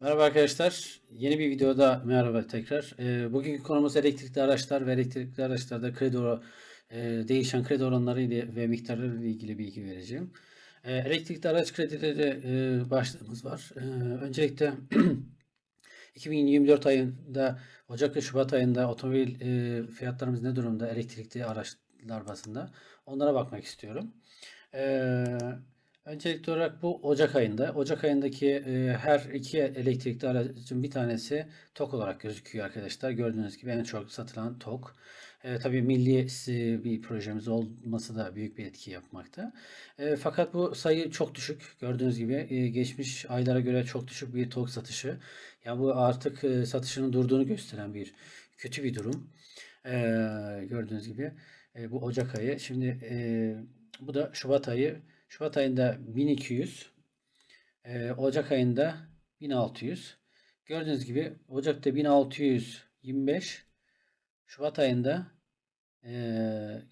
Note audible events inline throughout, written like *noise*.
Merhaba arkadaşlar. Yeni bir videoda merhaba tekrar. Ee, bugünkü konumuz elektrikli araçlar ve elektrikli araçlarda kredi e, değişen kredi oranları ile ve miktarları ile ilgili bilgi vereceğim. Ee, elektrikli araç kredileri e, başlığımız var. Ee, öncelikle *clears throat* 2024 ayında Ocak ve Şubat ayında otomobil e, fiyatlarımız ne durumda elektrikli araçlar bazında onlara bakmak istiyorum. Ee, öncelikli olarak bu Ocak ayında. Ocak ayındaki e, her iki elektrikli aracın bir tanesi TOK olarak gözüküyor arkadaşlar. Gördüğünüz gibi en çok satılan TOK. E, tabii milli bir projemiz olması da büyük bir etki yapmakta. E, fakat bu sayı çok düşük. Gördüğünüz gibi e, geçmiş aylara göre çok düşük bir TOK satışı. Yani bu artık e, satışının durduğunu gösteren bir kötü bir durum. E, gördüğünüz gibi e, bu Ocak ayı. Şimdi e, bu da Şubat ayı. Şubat ayında 1200, e, Ocak ayında 1600. Gördüğünüz gibi Ocak'ta 1625, Şubat ayında e,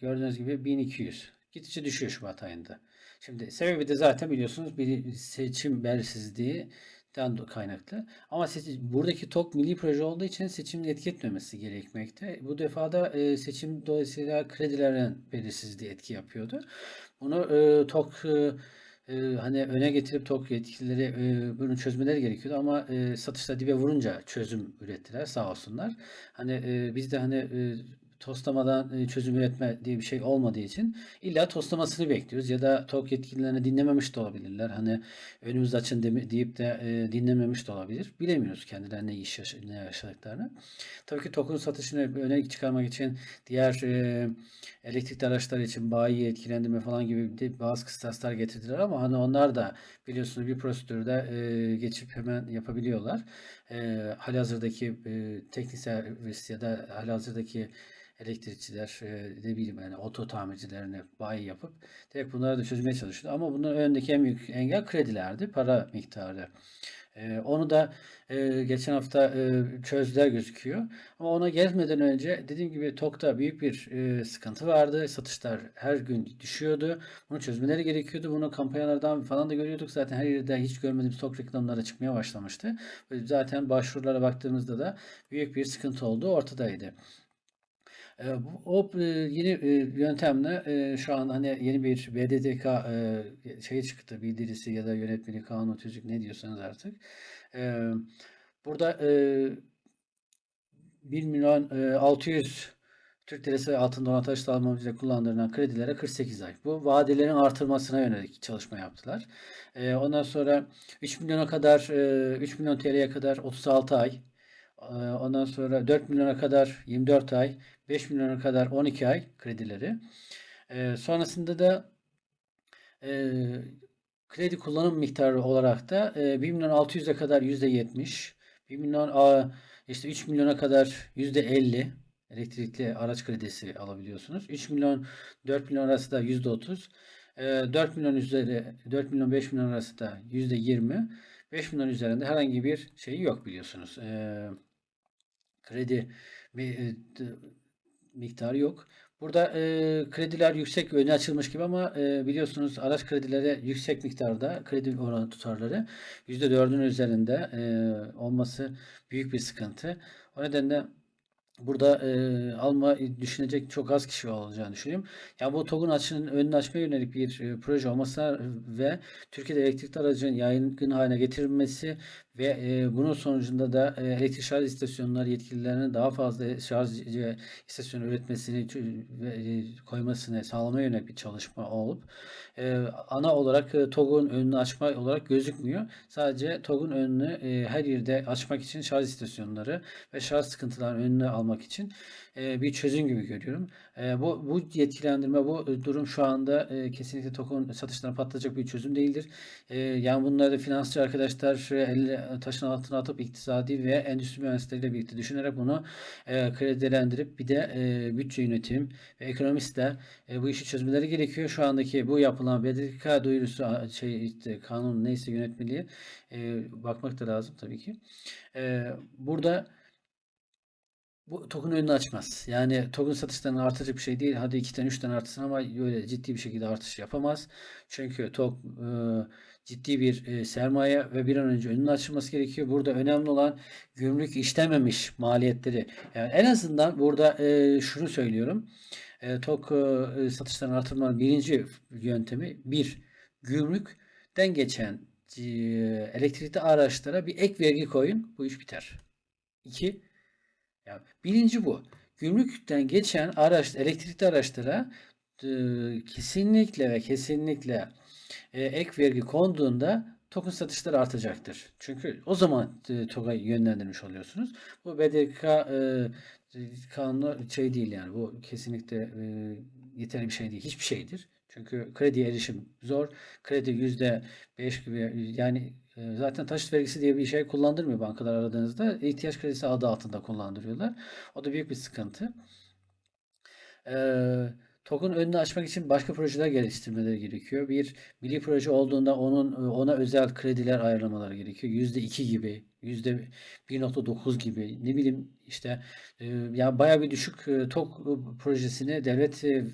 gördüğünüz gibi 1200. Gittikçe düşüyor Şubat ayında. Şimdi sebebi de zaten biliyorsunuz bir seçim belirsizliği kaynaklı. Ama buradaki TOK milli proje olduğu için seçimin etki etmemesi gerekmekte. Bu defada e, seçim dolayısıyla kredilerin belirsizliği etki yapıyordu. Bunu e, TOK e, hani öne getirip TOK yetkilileri e, bunu çözmeleri gerekiyordu ama e, satışta dibe vurunca çözüm ürettiler sağ olsunlar. Hani e, biz de hani e, toslamadan e, çözüm üretme diye bir şey olmadığı için illa toslamasını bekliyoruz ya da TOK yetkililerini dinlememiş de olabilirler. Hani önümüz açın deyip de e, dinlememiş de olabilir. Bilemiyoruz kendilerine ne iş yaşa- ne yaşadıklarını. Tabii ki TOK'un satışını öne çıkarmak için diğer e, elektrikli araçlar için bayi etkilendirme falan gibi de bazı kıstaslar getirdiler ama hani onlar da biliyorsunuz bir prosedürde e, geçip hemen yapabiliyorlar. E, halihazırdaki e, teknik servis ya da halihazırdaki elektrikçiler ne bileyim yani oto tamircilerine bayi yapıp direkt bunları da çözmeye çalışıyor. Ama bunun önündeki en büyük engel kredilerdi, para miktarı. Onu da e, geçen hafta e, çözdüler gözüküyor. Ama ona gelmeden önce dediğim gibi TOK'ta büyük bir e, sıkıntı vardı. Satışlar her gün düşüyordu. Bunu çözmeleri gerekiyordu. Bunu kampanyalardan falan da görüyorduk. Zaten her yerde hiç görmediğimiz TOK reklamları çıkmaya başlamıştı. Zaten başvurulara baktığımızda da büyük bir sıkıntı olduğu ortadaydı. O yeni yöntemle şu an hani yeni bir BDDK şey çıktı bildirisi ya da yönetmeliği kanunu tüzük ne diyorsanız artık. Burada e, 1 milyon e, 600 Türk lirası altında olan taşıt alma amacıyla kullandırılan kredilere 48 ay. Bu vadelerin artırmasına yönelik çalışma yaptılar. E, ondan sonra 3 milyona kadar e, 3 milyon TL'ye kadar 36 ay. E, Ondan sonra 4 milyona kadar 24 ay, 5 milyona kadar 12 ay kredileri. E, sonrasında da e, kredi kullanım miktarı olarak da e, 1 milyon 600'e kadar %70, 1 milyon a, işte 3 milyona kadar %50 elektrikli araç kredisi alabiliyorsunuz. 3 milyon 4 milyon arası da %30. E, 4 milyon üzeri 4 milyon 5 milyon arası da %20. 5 milyon üzerinde herhangi bir şey yok biliyorsunuz. E, kredi e, miktarı yok. Burada e, krediler yüksek öne açılmış gibi ama e, biliyorsunuz araç kredileri yüksek miktarda kredi oranı tutarları %4'ün üzerinde e, olması büyük bir sıkıntı. O nedenle burada e, alma düşünecek çok az kişi olacağını düşünüyorum. Yani bu TOG'un açının önünü açmaya yönelik bir e, proje olması ve Türkiye'de elektrikli aracın yaygın haline getirilmesi ve e, bunun sonucunda da e, elektrik şarj istasyonları yetkililerinin daha fazla şarj istasyonu üretmesini ve e, koymasını sağlamaya yönelik bir çalışma olup e, ana olarak e, TOG'un önünü açma olarak gözükmüyor. Sadece TOG'un önünü e, her yerde açmak için şarj istasyonları ve şarj sıkıntılarının önünü almak için e, bir çözüm gibi görüyorum. E, bu bu yetkilendirme, bu durum şu anda e, kesinlikle TOG'un satışlarını patlatacak bir çözüm değildir. E, yani bunları finansçı arkadaşlar elle taşın altına atıp iktisadi ve endüstri mühendisleriyle birlikte düşünerek bunu e, kredilendirip bir de e, bütçe yönetim ve ekonomistler e, bu işi çözmeleri gerekiyor. Şu andaki bu yapılan BDDK duyurusu şey işte kanun neyse yönetmeliği e, bakmak da lazım tabii ki. E, burada bu TOG'un önünü açmaz. Yani TOG'un satışlarını artıracak bir şey değil. Hadi 2'den 3'ten artsın ama öyle ciddi bir şekilde artış yapamaz. Çünkü TOG e, ciddi bir e, sermaye ve bir an önce önünün açılması gerekiyor. Burada önemli olan gümrük işlememiş maliyetleri. Yani en azından burada e, şunu söylüyorum. E, TOK e, satışlarının artırmanın birinci yöntemi bir gümrükten geçen e, elektrikli araçlara bir ek vergi koyun. Bu iş biter. İki, yani birinci bu. Gümrükten geçen araç, elektrikli araçlara e, kesinlikle ve kesinlikle e, ek vergi konduğunda token satışları artacaktır. Çünkü o zaman e, TOG'a yönlendirmiş oluyorsunuz. Bu BDK e, kanunu şey değil yani. Bu kesinlikle e, yeterli bir şey değil. Hiçbir şeydir. Çünkü krediye erişim zor. Kredi yüzde beş gibi yani zaten taşıt vergisi diye bir şey kullandırmıyor bankalar aradığınızda. ihtiyaç kredisi adı altında kullandırıyorlar. O da büyük bir sıkıntı. Eee TOK'un önünü açmak için başka projeler geliştirmeleri gerekiyor. Bir milli proje olduğunda onun ona özel krediler ayarlamaları gerekiyor. %2 gibi, %1.9 gibi ne bileyim işte e, ya bayağı bir düşük e, TOK projesini devlet e,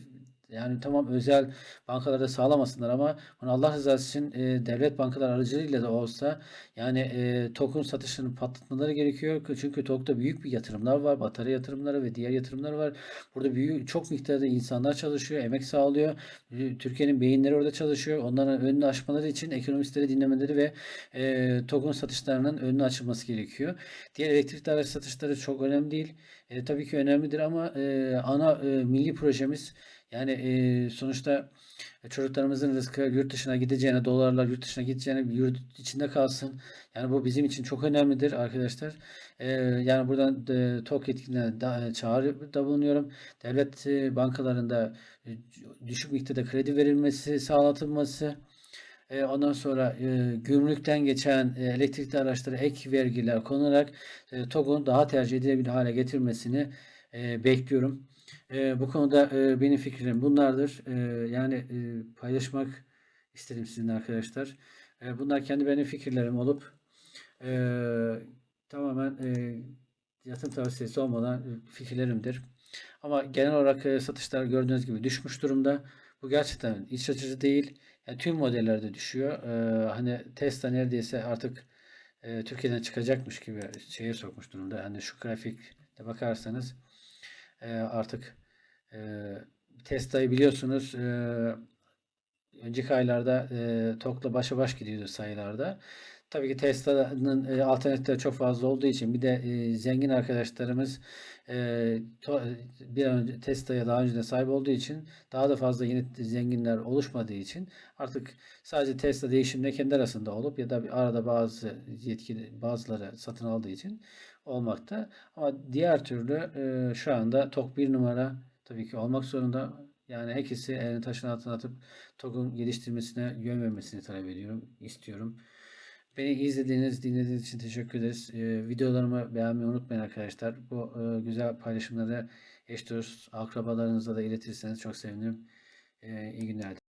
yani tamam özel bankalarda sağlamasınlar ama bunu Allah rızası için e, devlet bankalar aracılığıyla da olsa yani e, TOK'un satışını patlatmaları gerekiyor. Çünkü TOK'ta büyük bir yatırımlar var. Batarya yatırımları ve diğer yatırımlar var. Burada büyük çok miktarda insanlar çalışıyor, emek sağlıyor. Türkiye'nin beyinleri orada çalışıyor. Onların önünü açmaları için ekonomistleri dinlemeleri ve e, TOK'un satışlarının önünü açılması gerekiyor. Diğer elektrikli araç satışları çok önemli değil. E, tabii ki önemlidir ama e, ana e, milli projemiz yani e, sonuçta çocuklarımızın rızkı yurt dışına gideceğine, dolarlar yurt dışına gideceğine yurt içinde kalsın. Yani bu bizim için çok önemlidir arkadaşlar. E, yani buradan e, TOK yetkililerine da, çağrıda bulunuyorum. Devlet e, bankalarında e, düşük miktarda kredi verilmesi, sağlatılması. E, ondan sonra e, gümrükten geçen e, elektrikli araçlara ek vergiler konularak e, TOG'un daha tercih edilebilir hale getirmesini e, bekliyorum. Bu konuda benim fikrim bunlardır. Yani paylaşmak istedim sizinle arkadaşlar. Bunlar kendi benim fikirlerim olup tamamen e, yatırım tavsiyesi olmadan fikirlerimdir. Ama genel olarak satışlar gördüğünüz gibi düşmüş durumda. Bu gerçekten iç açıcı değil. Yani tüm modellerde düşüyor. E, hani Tesla neredeyse artık e, Türkiye'den çıkacakmış gibi şeye sokmuş durumda. Hani şu grafikte bakarsanız e, artık e, Tesla'yı biliyorsunuz e, önceki aylarda e, TOK'la başa baş gidiyordu sayılarda. Tabii ki Tesla'nın e, alternatifleri çok fazla olduğu için bir de e, zengin arkadaşlarımız e, to, bir an önce Tesla'ya daha önce de sahip olduğu için daha da fazla yeni zenginler oluşmadığı için artık sadece Tesla değişimle kendi arasında olup ya da bir arada bazı yetkili bazıları satın aldığı için olmakta. Ama diğer türlü e, şu anda TOK bir numara tabii ki olmak zorunda. Yani herkesi elini taşın altına atıp TOK'un geliştirmesine yön vermesini talep ediyorum, istiyorum. Beni izlediğiniz, dinlediğiniz için teşekkür ederiz. Ee, videolarımı beğenmeyi unutmayın arkadaşlar. Bu e, güzel paylaşımları eş dost, akrabalarınızla da iletirseniz çok sevinirim. Ee, iyi günler.